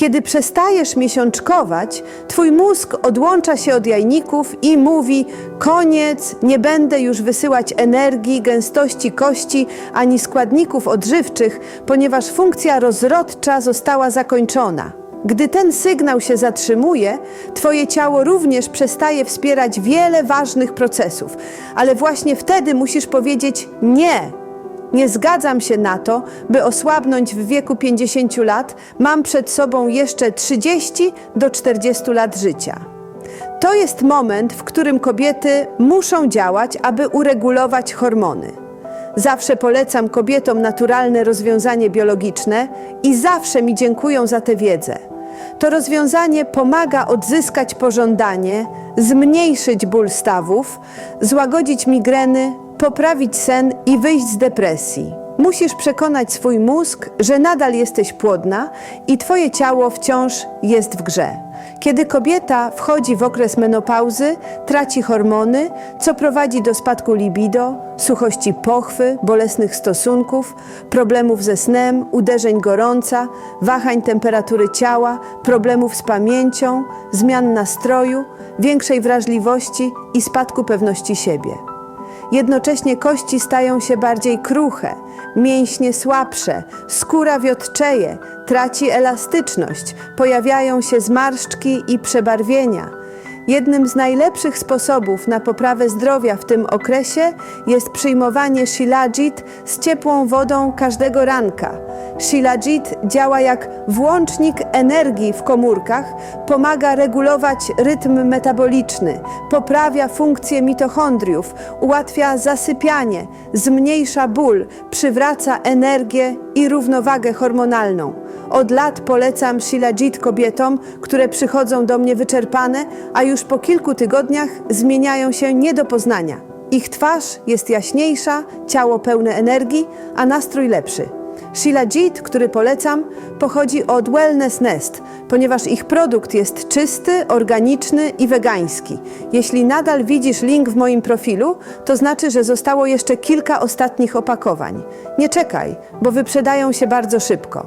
Kiedy przestajesz miesiączkować, twój mózg odłącza się od jajników i mówi: Koniec, nie będę już wysyłać energii, gęstości kości ani składników odżywczych, ponieważ funkcja rozrodcza została zakończona. Gdy ten sygnał się zatrzymuje, Twoje ciało również przestaje wspierać wiele ważnych procesów, ale właśnie wtedy musisz powiedzieć nie. Nie zgadzam się na to, by osłabnąć w wieku 50 lat, mam przed sobą jeszcze 30 do 40 lat życia. To jest moment, w którym kobiety muszą działać, aby uregulować hormony. Zawsze polecam kobietom naturalne rozwiązanie biologiczne i zawsze mi dziękują za tę wiedzę. To rozwiązanie pomaga odzyskać pożądanie, zmniejszyć ból stawów, złagodzić migreny, poprawić sen i wyjść z depresji. Musisz przekonać swój mózg, że nadal jesteś płodna i twoje ciało wciąż jest w grze. Kiedy kobieta wchodzi w okres menopauzy, traci hormony, co prowadzi do spadku libido, suchości pochwy, bolesnych stosunków, problemów ze snem, uderzeń gorąca, wahań temperatury ciała, problemów z pamięcią, zmian nastroju, większej wrażliwości i spadku pewności siebie. Jednocześnie kości stają się bardziej kruche, mięśnie słabsze, skóra wiotczeje, traci elastyczność, pojawiają się zmarszczki i przebarwienia. Jednym z najlepszych sposobów na poprawę zdrowia w tym okresie jest przyjmowanie Shilajit z ciepłą wodą każdego ranka. Shilajit działa jak włącznik energii w komórkach, pomaga regulować rytm metaboliczny, poprawia funkcję mitochondriów, ułatwia zasypianie, zmniejsza ból, przywraca energię i równowagę hormonalną. Od lat polecam Shilajit kobietom, które przychodzą do mnie wyczerpane, a już po kilku tygodniach zmieniają się nie do poznania. Ich twarz jest jaśniejsza, ciało pełne energii, a nastrój lepszy. Shilajit, który polecam, pochodzi od Wellness Nest, ponieważ ich produkt jest czysty, organiczny i wegański. Jeśli nadal widzisz link w moim profilu, to znaczy, że zostało jeszcze kilka ostatnich opakowań. Nie czekaj, bo wyprzedają się bardzo szybko.